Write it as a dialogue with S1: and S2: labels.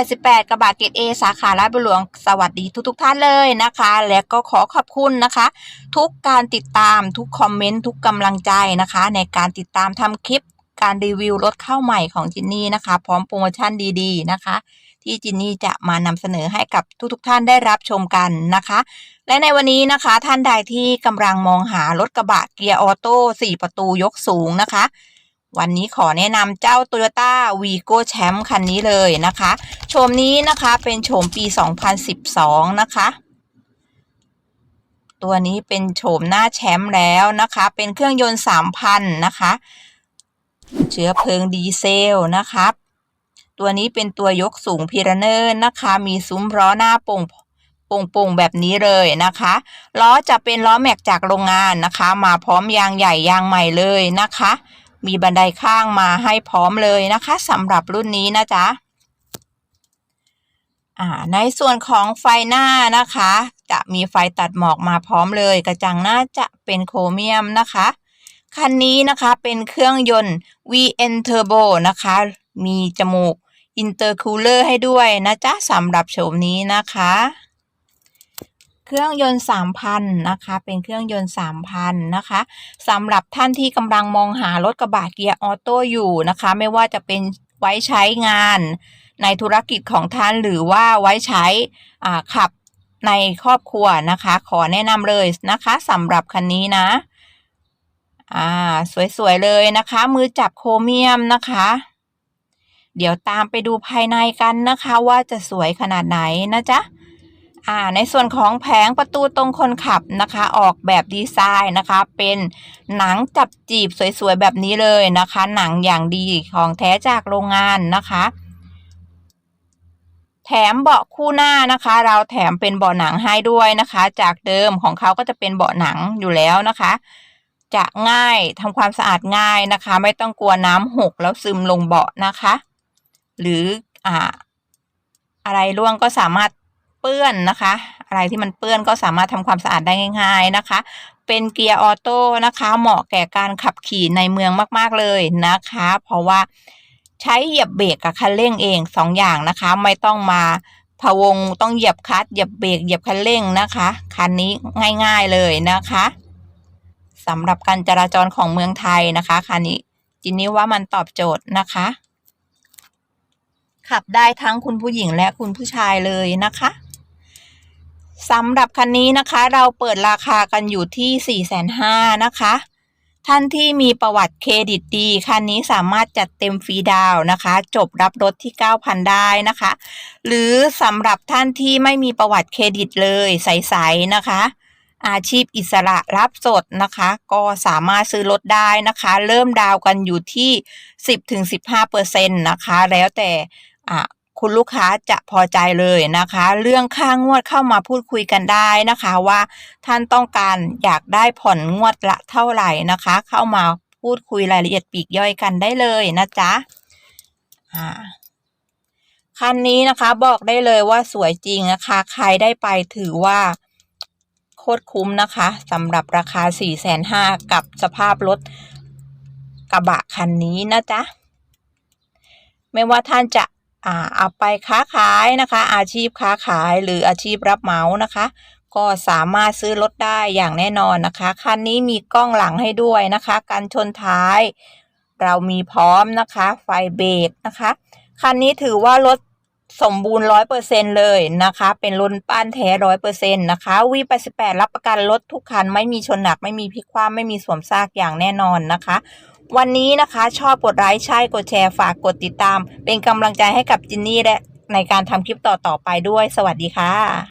S1: 88กระบะเกรดเอสาขาลาดบุรีหลวงสวัสดีทุกทท่านเลยนะคะ และก็ขอขอบคุณนะคะ ทุกการติดตามทุกคอมเมนต์ทุกกำลังใจนะคะ ในการติดตามทำคลิปการรีวิวรถเข้าใหม่ของจินนี่นะคะ พร้อมโปรโมชั่นดีๆนะคะ ที่จินนี่จะมานำเสนอให้กับทุกๆทท่านได้รับชมกันนะคะ และในวันนี้นะคะท่านใดที่กำลังมองหารถกระบะเกียร์ออโต้4ประตูยกสูงนะคะ วันนี้ขอแนะนำเจ้า Toyota Vigo Champ คันนี้เลยนะคะ โฉมนี้นะคะเป็นโฉมปี 2012 นะคะ ตัวนี้เป็นโฉมหน้าแชมป์แล้วนะคะ เป็นเครื่องยนต์ 3,000 นะคะ เชื้อเพลิงดีเซลนะครับตัวนี้เป็นตัวยกสูงพีระเนินนะคะ มีซุ้มล้อหน้าโป่งโป่งๆแบบนี้เลยนะคะล้อจะเป็นล้อแม็กจากโรงงานนะคะ มาพร้อมยางใหญ่ยางใหม่เลยนะคะ มีบันไดข้างมาให้พร้อมเลยนะคะสำหรับรุ่นนี้นะจ๊ะในส่วนของไฟหน้านะคะ จะมีไฟตัดหมอกมาพร้อมเลย กระจังหน้าจะเป็นโครเมียมนะคะ คันนี้นะคะเป็นเครื่องยนต์ VN Turbo นะคะ มีจมูก Intercooler ให้ด้วยนะจ๊ะสำหรับโฉมนี้นะคะ เครื่องยนต์3,000นะคะ เป็นเครื่องยนต์3,000นะคะสำหรับท่านที่กำลังมองหารถกระบะเกียร์ออโต้อยู่นะคะ ไม่ว่าจะเป็นไว้ใช้งานในธุรกิจของท่านหรือว่าไว้ใช้ขับในครอบครัวนะคะ ขอแนะนำเลยนะคะสำหรับคันนี้นะอ่าสวยๆเลยนะคะ มือจับโครเมียมนะคะ เดี๋ยวตามไปดูภายในกันนะคะ ว่าจะสวยขนาดไหนนะจ๊ะ อ่าในส่วนของแผงประตูตรงคนขับนะคะ ออกแบบดีไซน์นะคะ เป็นหนังจับจีบสวยๆแบบนี้เลยนะคะ หนังอย่างดีของแท้จากโรงงานนะคะ แถมเบาะคู่หน้านะคะ เราแถมเป็นเบาะหนังให้ด้วยนะคะ จากเดิมของเขาก็จะเป็นเบาะหนังอยู่แล้วนะคะ จะง่ายทำความสะอาดง่ายนะคะ ไม่ต้องกลัวน้ำหกแล้วซึมลงเบาะนะคะ หรืออ่าอะไรร่วงก็สามารถ เปื้อนนะคะ อะไรที่มันเปื้อนก็สามารถทำความสะอาดได้ง่าย ๆนะคะ เป็นเกียร์ออโต้นะคะ เหมาะแก่การขับขี่ในเมืองมากๆเลยนะคะ เพราะว่าใช้เหยียบเบรกกับคันเร่งเองสองอย่างนะคะ ไม่ต้องมาพะวงต้องเหยียบคลัตช์เหยียบเบรกเหยียบคันเร่งนะคะคันนี้ง่ายๆเลยนะคะสำหรับการจราจรของเมืองไทยนะคะคันนี้จินนี่ว่ามันตอบโจทย์นะคะ ขับได้ทั้งคุณผู้หญิงและคุณผู้ชายเลยนะคะ สำหรับคันนี้นะคะเราเปิดราคากันอยู่ที่4ี่แสนห้านะคะ ท่านที่มีประวัติเครดิตดี คันนี้สามารถจัดเต็มฟรีดาวนะคะ จบรับรถที่ 9,000 ได้นะคะ หรือสำหรับท่านที่ไม่มีประวัติเครดิตเลยใสๆนะคะ อาชีพอิสระรับสดนะคะ ก็สามารถซื้อรถได้นะคะ เริ่มดาวกันอยู่ที่ 10-15%นะคะ แล้วแต่ คุณลูกค้าจะพอใจเลยนะคะ เรื่องค่างวดเข้ามาพูดคุยกันได้นะคะว่าท่านต้องการอยากได้ผ่อนงวดละเท่าไหร่นะคะ เข้ามาพูดคุยรายละเอียดปีกย่อยกันได้เลยนะจ๊ะอ่าคันนี้นะคะบอกได้เลยว่าสวยจริงนะคะ ใครได้ไปถือว่าโคตรคุ้มนะคะสำหรับราคา4ี่แสนห้ากับสภาพรถกระบะคันนี้นะจ๊ะ ไม่ว่าท่านจะ อ่าเอาไปค้าขายนะคะ อาชีพค้าขายหรืออาชีพรับเหมานะคะ ก็สามารถซื้อรถได้อย่างแน่นอนนะคะ คันนี้มีกล้องหลังให้ด้วยนะคะการชนท้าย เรามีพร้อมนะคะ ไฟเบรกนะคะ คันนี้ถือว่ารถสมบูรณ์ร้อยเปอร์เซ็นเลยนะคะ เป็นรุ่นป้านแท้ร้อยเปอร์เซ็นนะคะวีแปดสิบแปดรับประกันรถทุกคัน ไม่มีชนหนักไม่มีพลิกคว่ำไม่มีสวมซากอย่างแน่นอนนะคะ วันนี้นะคะชอบกดไลค์ใช่กดแชร์ฝากกดติดตาม เป็นกำลังใจให้กับจินนี่และในการทำคลิปต่อๆไปด้วย สวัสดีค่ะ